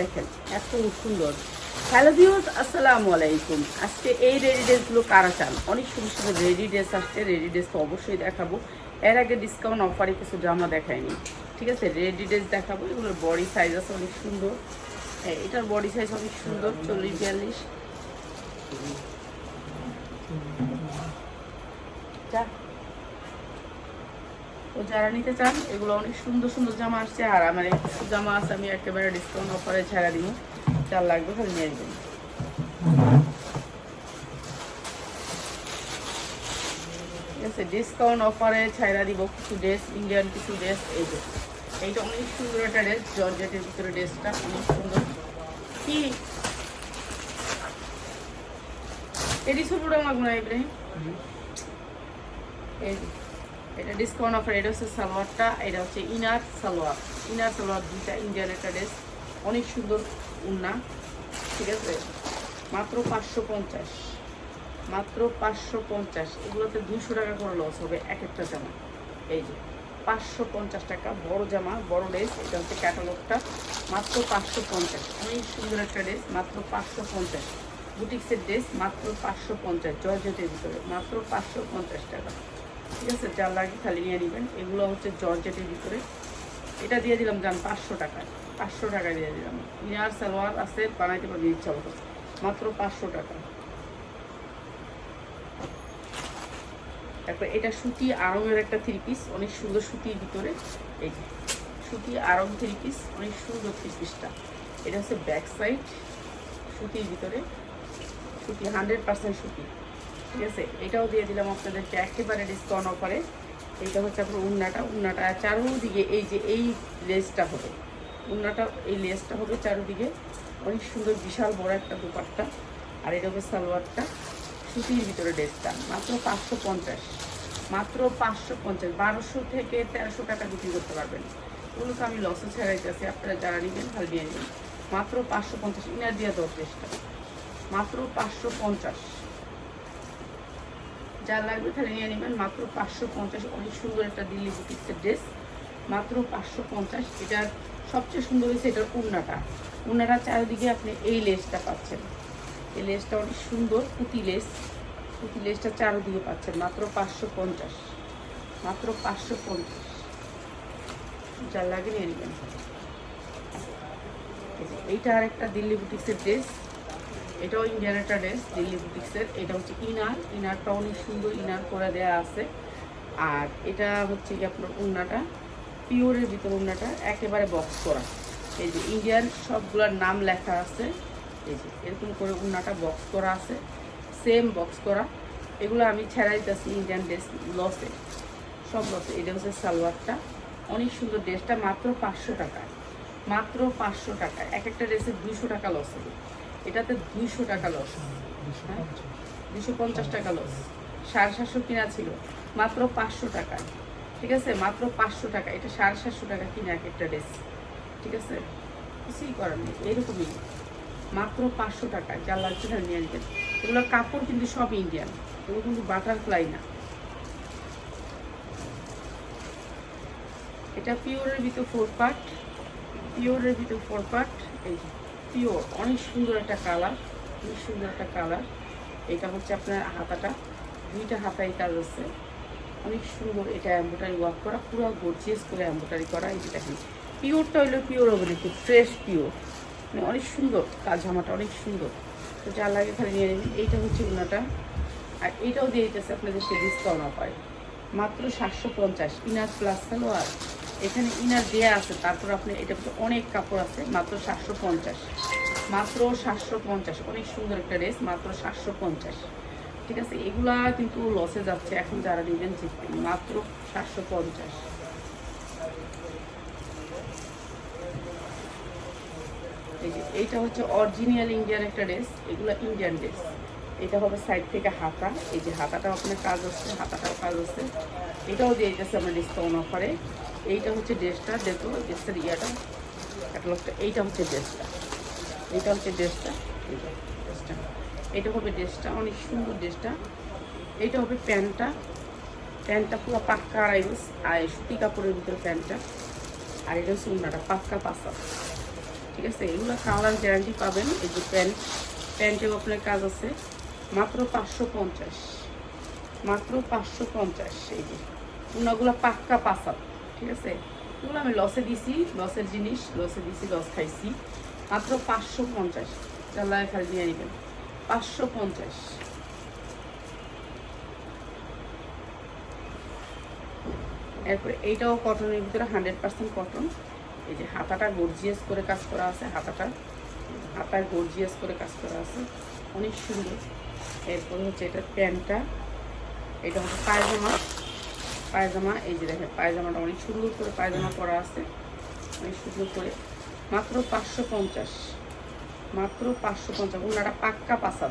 দেখেন, এত সুন্দর। হ্যালো ভিউজ আসসালামু আলাইকুম। আজকে এই রেডি ড্রেসগুলো কারা চান? অনেক সুন্দর সুন্দর রেডি ড্রেস আসছে, রেডি ড্রেস তো অবশ্যই দেখাবো। এর আগে ডিসকাউন্ট অফারে কিছু জামা দেখায়নি। ঠিক আছে, রেডি ড্রেস দেখাবো, এগুলোর বডি সাইজ আছে অনেক সুন্দর। হ্যাঁ এটার বডি সাইজ অনেক সুন্দর, চল্লিশ, বিয়াল্লিশ। যা। তো যারা নিতে চান, এগুলো অনেক সুন্দর সুন্দর জামা আসছে, আর আমার জামা আছে, আমি একেবারে ডিসকাউন্ট অফারে ছাড়া দিব। যার লাগবে খালি নিয়ে ঠিক আছে ডিসকাউন্ট অফারে ছাড়া দিব কিছু ড্রেস ইন্ডিয়ান কিছু ড্রেস এই যে। এইটা অনেক সুন্দর একটা ড্রেস জর্জেটের ভিতরে ড্রেসটা অনেক সুন্দর। কি? এটি ছোটটা লাগবে ইব্রাহিম? এই এটা ডিসকাউন্ট অফার এটা হচ্ছে সালোয়ারটা, এটা হচ্ছে ইনার সালোয়ার। ইনার সালোয়ার দুইটা ইন্ডিয়ান একটা ড্রেস অনেক সুন্দর উন্না, ঠিক আছে? মাত্র পাঁচশো পঞ্চাশ, মাত্র পাঁচশো পঞ্চাশ। এগুলোতে দুশো টাকা করে লস হবে এক একটা জামা। এই যে, পাঁচশো পঞ্চাশ টাকা, বড় জামা, বড় ড্রেস এটা হচ্ছে ক্যাটালগটা মাত্র পাঁচশো পঞ্চাশ। অনেক সুন্দর একটা ড্রেস মাত্র পাঁচশো পঞ্চাশ। বুটিক্সের ড্রেস মাত্র পাঁচশো পঞ্চাশ, জর্জেটের ভিতরে, মাত্র পাঁচশো পঞ্চাশ টাকা। ঠিক আছে? যার লাগে খালি নিয়ে নেবেন। এগুলো হচ্ছে জর্জেটের ভিতরে। এটা দিয়ে দিলাম যান পাঁচশো টাকায় পাঁচশো টাকা দিয়ে দিলাম। ইনার সালোয়ার আছে, বানাইতে পারবে ইচ্ছা মতো। মাত্র পাঁচশো টাকা। তারপর এটা সুতি আরঙের একটা থ্রি পিস অনেক সুন্দর সুতির ভিতরে। এই যে, সুতি আরং থ্রি পিস অনেক সুন্দর থ্রি পিসটা এটা হচ্ছে ব্যাক সাইড সুতির ভিতরে। সুতি হান্ড্রেড পার্সেন্ট সুতি। ঠিক আছে? এটাও দিয়ে দিলাম আপনাদেরকে, একেবারে ডিসকাউন্ট অফারে এইটা হচ্ছে আপনার উন্নাটা। উন্নাটা চারোদিকে এই যে এই লেসটা হবে। উন্নাটা, এই লেসটা হবে চারোদিকে। অনেক সুন্দর, বিশাল বড় একটা দুপাট্টা। আর এটা হবে সালোয়ারটা। সুতির ভিতরে ড্রেসটা মাত্র পাঁচশো পঞ্চাশ। মাত্র পাঁচশো পঞ্চাশ। বারোশো থেকে তেরোশো টাকা বিক্রি করতে পারবেন। ওগুলোকে আমি লসে ছেড়াইতেছি আপনারা যারা নেবেন ভালো নিয়ে নেবেন। মাত্র পাঁচশো পঞ্চাশ। ইনার দিয়ে দশ ড্রেসটা মাত্র পাঁচশো পঞ্চাশ। যা লাগবে তাহলে নিয়ে নেবেন মাত্র পাঁচশো পঞ্চাশ। অনেক সুন্দর একটা দিল্লি বুটিক্সের ড্রেস। মাত্র পাঁচশো পঞ্চাশ। এটার সবচেয়ে সুন্দর হয়েছে এটার উন্নাটা। উন্নাটা চারিদিকে আপনি এই লেসটা পাচ্ছেন। এই লেসটা অনেক সুন্দর, পুঁতি লেস। পুঁতি লেসটা চারিদিকে পাচ্ছেন। মাত্র পাঁচশো পঞ্চাশ। মাত্র পাঁচশো পঞ্চাশ। যা লাগে নিয়ে নেবেন। এইটা আর একটা দিল্লি বুটিক্সের ড্রেস। এটাও ইন্ডিয়ান একটা ড্রেস দিল্লি বুটিক্সের এটা হচ্ছে ইনার ইনারটা অনেক সুন্দর ইনার করে দেওয়া আছে। আর এটা হচ্ছে কি আপনার উন্নাটা পিওরের ভিতর উন্নাটা একেবারে বক্স করা। এই যে ইন্ডিয়ান সবগুলোর নাম লেখা আছে। এই যে এরকম করে উন্নাটা বক্স করা আছে। সেম বক্স করা। এগুলো আমি ছেড়াই দিতেছি ইন্ডিয়ান ড্রেস লসে সব লসে এটা হচ্ছে সালোয়ারটা। অনেক সুন্দর ড্রেসটা মাত্র পাঁচশো টাকা মাত্র পাঁচশো টাকা এক একটা ড্রেসে দুশো টাকা লস হবে। এটাতে দুইশো টাকা লস হ্যাঁ দুশো পঞ্চাশ টাকা লস সাড়ে সাতশো কিনা ছিল, মাত্র পাঁচশো টাকা ঠিক আছে? মাত্র পাঁচশো টাকা। এটা সাড়ে সাতশো টাকা কিনা এক একটা ড্রেস ঠিক আছে? কিছুই করার নেই। এরকমই। মাত্র পাঁচশো টাকা যা লাগছে তাহলে নিয়ে নেবেন। এগুলোর কাপড় কিন্তু সব ইন্ডিয়ান এগুলো কিন্তু বাটারফ্লাই না। এটা পিওরের ভিতর ফোর পার্ট পিওরের ভিতর ফোর পার্ট এই পিওর অনেক সুন্দর একটা কালার অনেক সুন্দর একটা কালার এটা হচ্ছে আপনার হাতাটা, দুইটা হাতাই কাজ আছে। অনেক সুন্দর এটা এম্বোটারি ওয়ার্ক করা, পুরো গর্জিয়াস করে এম্বোটারি করা। এই দেখেন পিওরটা হইল পিওর হবে দেখি ফ্রেশ পিওর মানে অনেক সুন্দর কাজ, জামাটা অনেক সুন্দর। তো যা লাগে খালি নিয়ে নেবেন। এইটা হচ্ছে উনাটা আর এইটাও দিয়ে দিতেছে আপনাদেরকে ডিসকাউন্ট অফারে মাত্র সাতশো পঞ্চাশ ইনার প্লাস সালোয়ার এখানে ইনার দেওয়া আছে, তারপর আপনি এটা অনেক কাপড় আছে, মাত্র সাতশো পঞ্চাশ। মাত্র সাতশো পঞ্চাশ, অনেক সুন্দর একটা ড্রেস মাত্র সাতশো পঞ্চাশ। ঠিক আছে, এগুলা কিন্তু লসে যাচ্ছে, এখন যারা নেবেন মাত্র সাতশো পঞ্চাশ। এই এইটা হচ্ছে অরিজিনাল ইন্ডিয়ান একটা ড্রেস এগুলো ইন্ডিয়ান ড্রেস এটা হবে সাইড থেকে হাতা। এই যে হাতাটাও আপনার কাজ হচ্ছে হাতাটাও কাজ হচ্ছে এটাও দিয়ে দিতেছে আমরা ডিসকাউন্ট অফারে এইটা হচ্ছে ড্রেসটা দেখো ড্রেসটার ইয়াটা ক্যাটালগটা এইটা হচ্ছে ড্রেসটা এইটা হচ্ছে ড্রেসটা এই যে ড্রেসটা এটা হবে ড্রেসটা অনেক সুন্দর ড্রেসটা এইটা হবে প্যান্টটা। প্যান্টটা পুরো পাক্কা আড়াই গজ আর সুতি কাপড়ের ভিতরে প্যান্টটা। আর এটা হচ্ছে পাক্কা পাঁচা ঠিক আছে? এগুলো কালার গ্যারান্টি পাবেন। এই যে প্যান্ট, প্যান্টেও আপনার কাজ আছে। মাত্র পাঁচশো পঞ্চাশ। মাত্র পাঁচশো পঞ্চাশ এই যে। উনাগুলো পাক্কা পাসাপ ঠিক আছে? এগুলো আমি লসে দিছি লসের জিনিস লসে দিছি লস খাইছি। মাত্র পাঁচশো পঞ্চাশ চাল্লায় খালি নিয়ে নেবেন। পাঁচশো পঞ্চাশ। এরপরে এইটাও কটনের ভিতরে হান্ড্রেড পার্সেন্ট কটন এই যে হাতাটা গর্জিয়াস করে কাজ করা আছে, হাতাটা। হাতায় গর্জিয়াস করে কাজ করা আছে। অনেক সুন্দর। এরপরে হচ্ছে এটা প্যান্টটা। এটা হচ্ছে পায়জামা। পায়জামা, এই যে দেখেন, পায়জামাটা অনেক সুন্দর করে পায়জামা করা আছে। অনেক সুন্দর করে। মাত্র পাঁচশো পঞ্চাশ। মাত্র পাঁচশো পঞ্চাশ। ওনারা পাক্কা পাসাদ।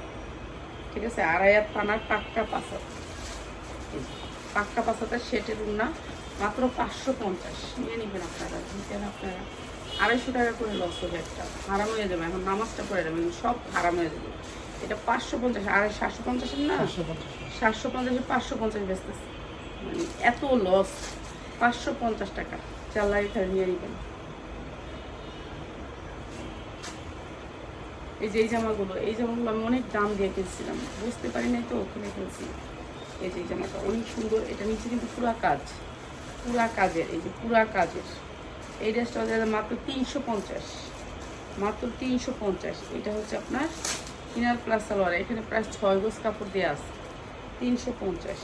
ঠিক আছে? আড়াইয়াত পানার পাক্কা পাসাদ। পাক্কা পাসাতের সেটের উন্না মাত্র পাঁচশো পঞ্চাশ। নিয়ে নেবেন আপনারা নিতেন আপনারা। আড়াইশো টাকা করে লস হবে একটা। হারাম হয়ে যাবে। এখন নামাজটা করে যাবে সব হারাম হয়ে যাবে। এটা পাঁচশো পঞ্চাশ আড়াই সাতশো পঞ্চাশের না? সাতশো পঞ্চাশে। পাঁচশো পঞ্চাশ বেচতেছে। মানে এত লস পাঁচশো পঞ্চাশ টাকা। চাল্লাই খালি নিয়ে নেবেন। এই যে এই জামাগুলো এই জামাগুলো আমি অনেক দাম দিয়ে কিনছিলাম। বুঝতে পারি নাই তো কিনে ফেলছি। এই যে এই জামাটা অনেক সুন্দর। এটা নিচে কিন্তু পুরা কাজ। পুরা কাজের এই যে পুরা কাজের। এই ড্রেসটা হচ্ছে মাত্র তিনশো পঞ্চাশ। মাত্র তিনশো পঞ্চাশ। এটা হচ্ছে আপনার ইনার প্লাস সালোয়ার, এখানে প্রায় ছয় গোজ কাপড় দেওয়া আছে। তিনশো পঞ্চাশ।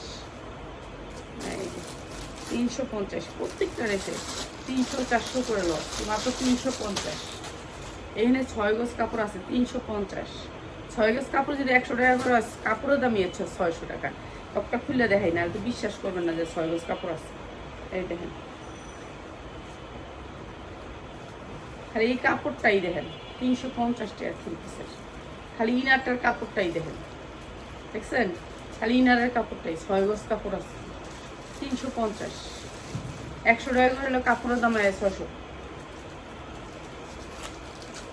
তিনশো পঞ্চাশ। প্রত্যেকটা রেখে তিনশো, চারশো করে লস। মাত্র তিনশো পঞ্চাশ। এখানে ছয় গজ কাপড় আছে, তিনশো পঞ্চাশ। ছয় গজ কাপড় যদি একশো টাকা করে কাপড়ের দামই আছে ছয়শো টাকা। কাপড়টা খুলে দেখাই না তো বিশ্বাস করবেন না যে ছয় গজ কাপড় আছে। এই দেখেন। আর এই কাপড়টাই দেখেন, তিনশো পঞ্চাশ টাকা থ্রি পিসের। খালি ইনারটার কাপড়টাই দেখেন। দেখছেন? খালি ইনারের কাপড়টাই, ছয় গজ কাপড় আছে। তিনশো পঞ্চাশ। একশো টাকা করে হলে কাপড়ের দাম আয় ছশো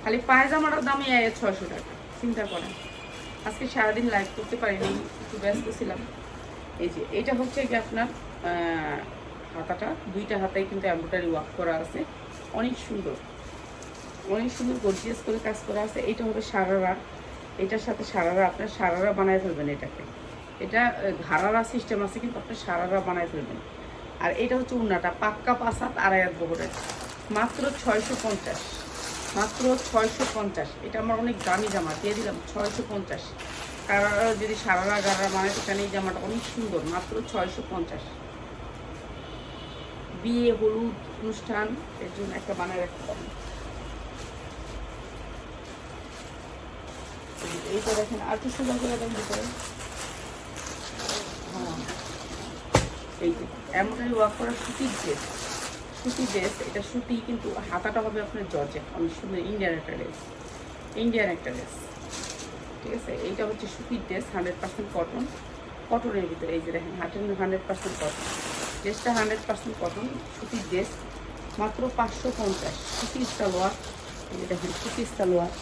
খালি পায়জামাটার দামই আয় ছয়শো টাকা, চিন্তা করেন। আজকে সারাদিন লাইভ করতে পারিনি, একটু ব্যস্ত ছিলাম। এই যে, এটা হচ্ছে কি আপনার হাতাটা। দুইটা হাতায় কিন্তু এম্ব্রয়ডারি ওয়ার্ক করা আছে। অনেক সুন্দর। অনেক সুন্দর গর্জিয়াস করে কাজ করা আছে। এটা হবে সারারা এটার সাথে সারারা, আপনার সারারা বানায় ফেলবেন এটাকে। এটা ঘাড়ারা সিস্টেম আছে, কিন্তু আপনি সারারা বানায় ফেলবেন। আর এটা হচ্ছে উন্নাটা, পাক্কা পাসাত আড়াইয়াত বহরের। মাত্র ছয়শো পঞ্চাশ। মাত্র ছয়শো পঞ্চাশ। এটা আমার অনেক দামি জামা, দিয়ে দিলাম ছয়শো পঞ্চাশ। কারা, যদি সারারা গাড়া মানে সেখানে এই জামাটা অনেক সুন্দর, মাত্র ছয়শো পঞ্চাশ। বিয়ে, হলুদ অনুষ্ঠান, এর জন্য একটা বানায় রাখতে পারেন। এইটা দেখেন আর একটু সুন্দর করে দেখেন ভিতরে। এই যে ওয়ার্ক করা সুতির ড্রেস সুতি ড্রেস এটা সুতি কিন্তু হাতাটা হবে আপনার জর্জেট অনেক সুন্দর ইন্ডিয়ান একটা ড্রেস ইন্ডিয়ান একটা ড্রেস ঠিক আছে? এইটা হচ্ছে সুতির ড্রেস হান্ড্রেড পার্সেন্ট কটন কটনের ভিতরে, এই যে দেখেন হাটের হান্ড্রেড পার্সেন্ট কটন ড্রেসটা হান্ড্রেড পার্সেন্ট কটন সুতির ড্রেস মাত্র পাঁচশো পঞ্চাশ। সুতির সালোয়ার, এই যে দেখেন, সুতির সালোয়ার।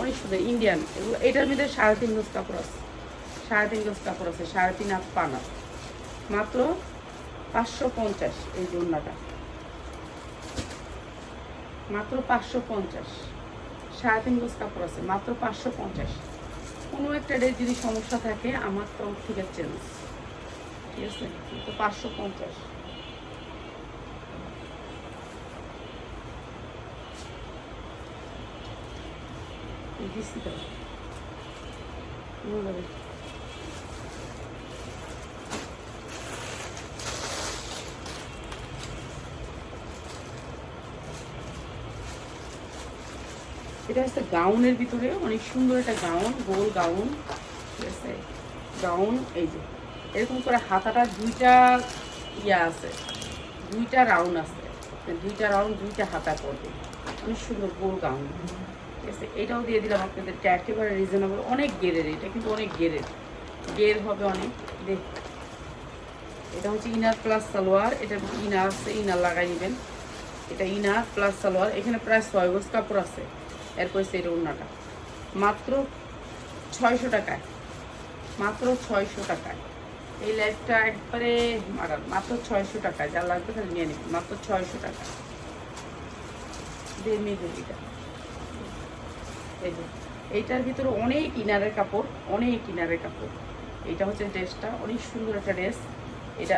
অনেক সুন্দর ইন্ডিয়ান এটার ভিতরে সাড়ে তিন গজ কাপড় আছে। সাড়ে তিন গজ কাপড় আছে, সাড়ে তিন হাত পানা মাত্র পাঁচশো পঞ্চাশ এই যে মাত্র পাঁচশো পঞ্চাশ। সাড়ে তিন গজ কাপড় আছে, মাত্র পাঁচশো পঞ্চাশ। কোনো একটা ডে যদি সমস্যা থাকে, আমার তরফ থেকে চেঞ্জ ঠিক আছে? তো পাঁচশো পঞ্চাশ। এটা হচ্ছে গাউনের ভিতরে, অনেক সুন্দর একটা গাউন, গোল গাউন। ঠিক আছে? গাউন, এই যে, এরকম করে হাতাটা দুইটা ইয়া আছে, দুইটা রাউন্ড আছে। দুইটা রাউন্ড, দুইটা হাতা পড়বে। অনেক সুন্দর গোল গাউন। আছে এটাও দিয়ে দিলাম আপনাদেরকে একেবারে রিজনেবল অনেক গেরের এটা কিন্তু অনেক গেরের গের হবে অনেক। দেখ, এটা হচ্ছে ইনার প্লাস সালোয়ার, এটা ইনার আছে ইনার লাগাই নেবেন। এটা ইনার প্লাস সালোয়ার, এখানে প্রায় ছয় গজ কাপড় আছে। এরপর সেটা ওড়নাটা। মাত্র ছয়শো টাকায়। মাত্র ছয়শো টাকায়। এই লাইফটা একবারে মারার, মাত্র ছয়শো টাকায়। যা লাগবে তাহলে নিয়ে নেবেন। মাত্র ছয়শো টাকা নিয়ে এটা এই যে, এইটার ভিতরে অনেক ইনারের কাপড়, অনেক ইনারের কাপড়। এটা হচ্ছে ড্রেসটা, অনেক সুন্দর একটা ড্রেস। এটা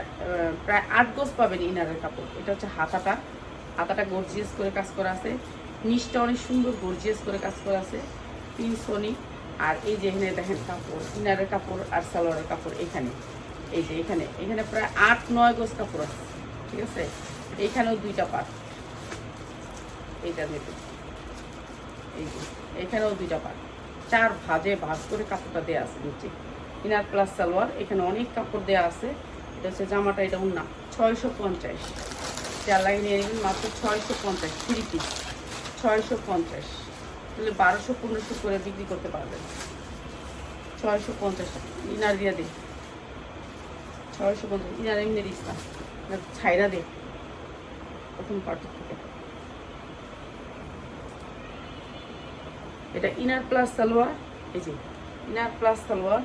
প্রায় আট গোজ পাবেন ইনারের কাপড়। এটা হচ্ছে হাতাটা। হাতাটা গর্জিয়াস করে কাজ করা আছে। নিচটা অনেক সুন্দর গর্জিয়াস করে কাজ করা আছে। পিনসনি আর এই যে এখানে দেখেন কাপড়, ইনারের কাপড় আর সালোয়ারের কাপড় এখানে। এই যে এখানে এখানে প্রায় আট, নয় গোজ কাপড় আছে। ঠিক আছে? এইখানেও দুইটা পার্ট। এইটার ভিতরে এই যে এখানেও দুইটা পার্ট চার ভাজে ভাজ করে কাপড়টা দেওয়া আছে নিচে। ইনার প্লাস সালোয়ার এখানে অনেক কাপড় দেওয়া আছে। এটা হচ্ছে জামাটা এটা উন্না ছয়শো পঞ্চাশ। চার লাইন নিয়ে মাত্র ছয়শো পঞ্চাশ থ্রি পিস ছয়শো পঞ্চাশ। তাহলে বারোশো পনেরোশো করে বিক্রি করতে পারবেন। ছয়শো পঞ্চাশ ইনার দিয়ে দে। ছয়শো পঞ্চাশ ইনার এমনি দিস না না, ছাইরা দে। প্রথম পার্টি থেকে। এটা ইনার প্লাস সালোয়ার, এই যে ইনার প্লাস সালোয়ার,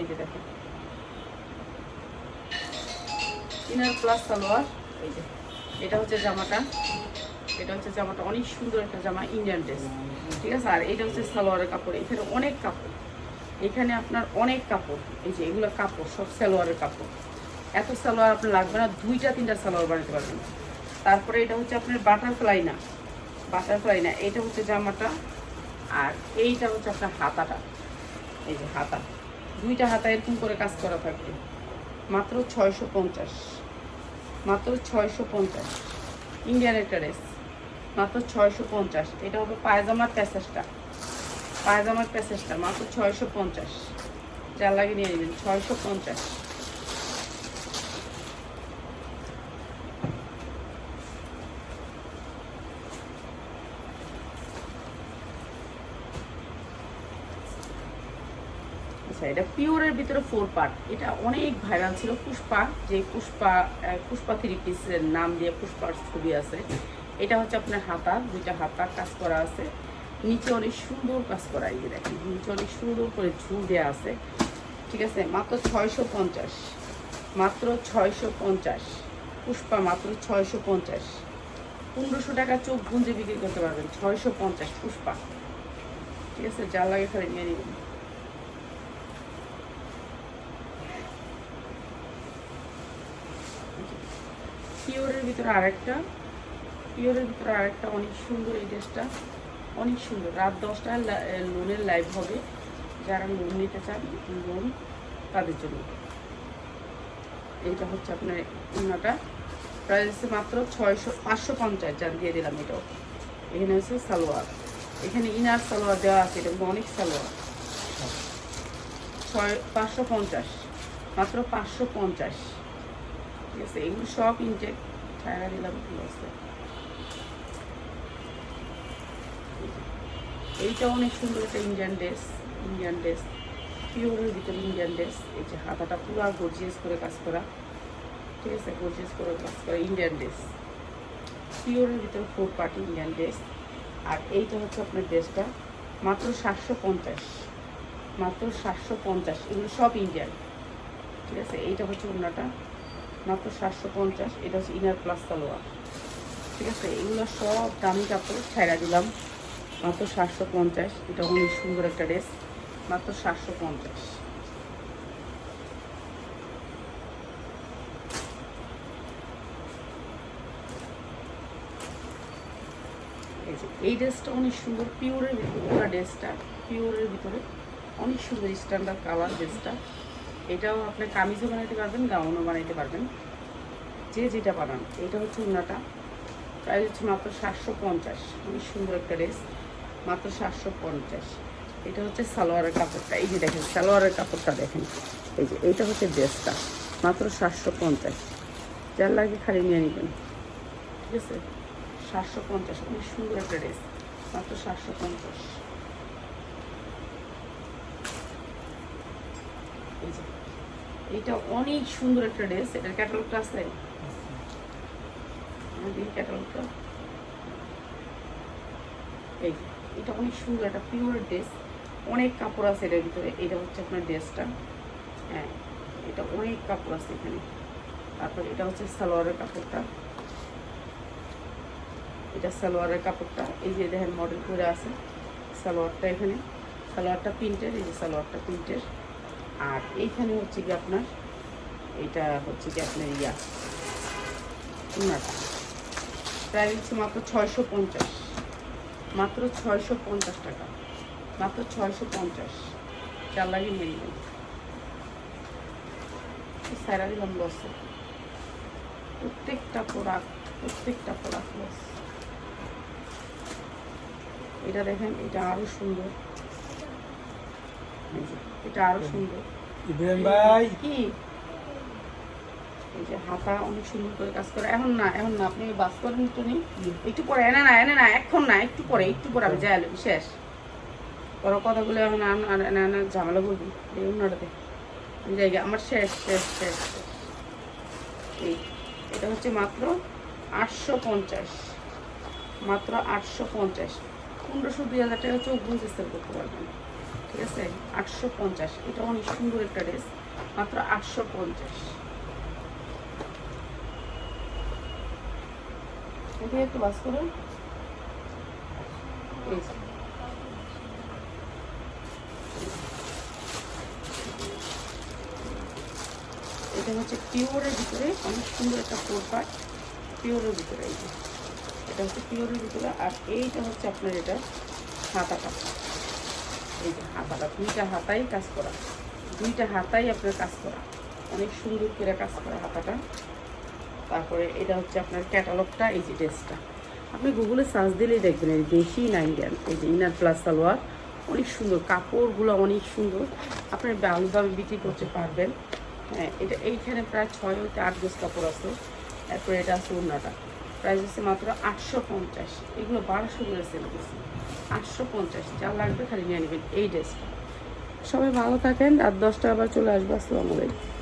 এই যে দেখেন। ইনার প্লাস সালোয়ার, এই যে, এটা হচ্ছে জামাটা। এটা হচ্ছে জামাটা, অনেক সুন্দর একটা জামা ইন্ডিয়ান ড্রেস ঠিক আছে? আর এটা হচ্ছে সালোয়ারের কাপড়, এখানে অনেক কাপড়। এখানে আপনার অনেক কাপড়, এই যে এগুলো কাপড়, সব সালোয়ারের কাপড়। এত সালোয়ার আপনার লাগবে না, দুইটা, তিনটা সালোয়ার বানাতে পারবেন। তারপরে এটা হচ্ছে আপনার বাটারফ্লাই না বাটারফ্লাই না, এটা হচ্ছে জামাটা। আর এইটা হচ্ছে আপনার হাতাটা। এই যে হাতা। দুইটা হাতা এরকম করে কাজ করা থাকবে। মাত্র ছয়শো পঞ্চাশ। মাত্র ছয়শো পঞ্চাশ। ইন্ডিয়ান একটা ড্রেস মাত্র ছয়শো পঞ্চাশ। এটা হবে পায়জামার প্যাসেজটা। পায়জামার প্যাসেজটা। মাত্র ছয়শো পঞ্চাশ। যার লাগে নিয়ে নেবেন। ছয়শো পঞ্চাশ। আচ্ছা এটা পিওরের ভিতরে ফোর পার্ট এটা অনেক ভাইরাল ছিল, পুষ্পা, যে পুষ্পা পুষ্পা থ্রি পিসের নাম দিয়ে পুষ্পার ছবি আছে। এটা হচ্ছে আপনার হাতা, দুইটা হাতা কাজ করা আছে। নিচে অনেক সুন্দর কাজ করা, এই দেখেন, নিচে অনেক সুন্দর করে ঝুল দেওয়া আছে। ঠিক আছে, মাত্র ছয়শো পঞ্চাশ। মাত্র ছয়শো পঞ্চাশ। পুষ্পা মাত্র ছয়শো পঞ্চাশ। পনেরোশো টাকা চোখ গুঞ্জে বিক্রি করতে পারবেন, ছয়শো পঞ্চাশ পুষ্পা। ঠিক আছে যা লাগে খালি নিয়ে নেবেন। পিওরের ভিতরে আরেকটা, পিওরের ভিতরে আরেকটা, অনেক সুন্দর এই ড্রেসটা। অনেক সুন্দর। রাত দশটায় লোনের লাইভ হবে। যারা লোন নিতে চান, লোন তাদের জন্য। এইটা হচ্ছে আপনার উন্নাটা প্রাইস মাত্র ছয়শো, পাঁচশো পঞ্চাশ। যান দিয়ে দিলাম এটাও। এখানে হচ্ছে সালোয়ার। এখানে ইনার সালোয়ার দেওয়া আছে। এটা অনেক সালোয়ার। ছয়, পাঁচশো পঞ্চাশ। মাত্র পাঁচশো পঞ্চাশ। ঠিক আছে এগুলো সব ইনটেক ছায়া দিলাম ঠিক আছে এইটা অনেক সুন্দর একটা ইন্ডিয়ান ড্রেস ইন্ডিয়ান ড্রেস পিওরের ভিতরে ইন্ডিয়ান ড্রেস এই যে হাতাটা পুরো গর্জিয়াস করে কাজ করা ঠিক আছে গর্জিয়াস করে কাজ করা ইন্ডিয়ান ড্রেস পিওরের ভিতরে ফোর পার্টি ইন্ডিয়ান ড্রেস আর এইটা হচ্ছে আপনার ড্রেসটা মাত্র সাতশো পঞ্চাশ। মাত্র সাতশো পঞ্চাশ। এগুলো সব ইন্ডিয়ান ঠিক আছে? এইটা হচ্ছে ওনাটা মাত্র সাতশো পঞ্চাশ, এটা হচ্ছে ইনার প্লাস সালোয়ার ঠিক আছে, এগুলো সব দামি কাপড় ছাইড়া দিলাম। মাত্র সাতশো পঞ্চাশ, এটা অনেক সুন্দর একটা ড্রেস। মাত্র সাতশো পঞ্চাশ। এই ড্রেসটা অনেক সুন্দর, পিওরের পুরো ড্রেসটা, পিওরের ভিতরে অনেক সুন্দর স্ট্যান্ডার্ড কালার ড্রেসটা। এটাও আপনি কামিজও বানাইতে পারবেন, গাউনও বানাইতে পারবেন। যে যেটা বানান, এটা হচ্ছে উন্নাটা প্রাইস হচ্ছে মাত্র সাতশো পঞ্চাশ। অনেক সুন্দর একটা ড্রেস, মাত্র সাতশো পঞ্চাশ। এটা হচ্ছে সালোয়ারের কাপড়টা। এই যে দেখেন, সালোয়ারের কাপড়টা দেখেন। এই যে, এইটা হচ্ছে ড্রেসটা, মাত্র সাতশো পঞ্চাশ। যার লাগে খালি নিয়ে নেবেন। ঠিক আছে? সাতশো পঞ্চাশ অনেক সুন্দর একটা ড্রেস, মাত্র সাতশো পঞ্চাশ। এই যে এইটা অনেক সুন্দর একটা ড্রেস এটার ক্যাটালগটা আছে? এই এটা অনেক সুন্দর একটা পিওর ড্রেস অনেক কাপড় আছে এটার ভিতরে, এটা হচ্ছে আপনার ড্রেসটা হ্যাঁ এটা অনেক কাপড় আছে এখানে। তারপর এটা হচ্ছে সালোয়ারের কাপড়টা। এটা সালোয়ারের কাপড়টা, এই যে দেখেন মডেল করে আছে। সালোয়ারটা এখানে, সালোয়ারটা প্রিন্টের, এই যে সালোয়ারটা প্রিন্টের। আর এইখানে হচ্ছে কি আপনার, এটা হচ্ছে কি আপনার ইয়া প্রায় হচ্ছে মাত্র ছয়শো পঞ্চাশ। মাত্র ছয়শো পঞ্চাশ টাকা। মাত্র ছয়শো পঞ্চাশ। চার লাগে নিয়ে নেবেন। স্যারা দিলাম লসে প্রত্যেকটা প্রোডাক্ট প্রত্যেকটা প্রোডাক্ট লস এটা দেখেন, এটা আরও সুন্দর। এটা আরও সুন্দর। ইব্রাহিম ভাই। কি? এই যে হাতা অনেক সুন্দর করে কাজ করে। এখন না এখন না আপনি বাস করেন একটু নি? একটু পরে এনে না এনে না এখন না একটু পরে একটু পরে আমি যাই শেষ। ওরা কথাগুলো এখন আন- আন- আন- আন- ঝামেলা করবি। এই অন্যটাতে। আমি যাই আমার শেষ শেষ শেষ শেষ। এই এটা হচ্ছে মাত্র আটশো পঞ্চাশ। মাত্র আটশো পঞ্চাশ। পনেরোশো দুই হাজার টাকা চোখ বুঝে সেল করতে পারবেন। ঠিক আছে? আটশো পঞ্চাশ। এটা অনেক সুন্দর একটা ড্রেস, মাত্র আটশো পঞ্চাশ। একটু বাস করো। এই যে। এটা হচ্ছে পিওরের ভিতরে, অনেক সুন্দর একটা ফোর পিওরের ভিতরে এই এটা হচ্ছে পিওরের ভিতরে, আর এইটা হচ্ছে আপনার এটা হাতাটা এই হাতাটা, দুইটা হাতাই কাজ করা। দুইটা হাতাই আপনার কাজ করা। অনেক সুন্দর করে কাজ করা হাতাটা। তারপরে এটা হচ্ছে আপনার ক্যাটালগটা এই যে ড্রেসটা। আপনি গুগলে সার্চ দিলেই দেখবেন, এই দেশি নাইনডিয়ান এই যে ইনার প্লাস সালোয়ার। অনেক সুন্দর, কাপড়গুলো অনেক সুন্দর। আপনি ভালোভাবে বিক্রি করতে পারবেন। হ্যাঁ এটা এইখানে প্রায় ছয় হতে আট গোস কাপড় আছে। তারপরে এটা আছে অন্যটা প্রাইস হচ্ছে মাত্র আটশো পঞ্চাশ। এগুলো বারোশো করে সেল করছি। আটশো পঞ্চাশ যা লাগবে খালি নিয়ে নেবেন। এই ড্রেসটা। সবাই ভালো থাকেন, রাত দশটা আবার চলে আসব, আসসালামু আলাইকুম।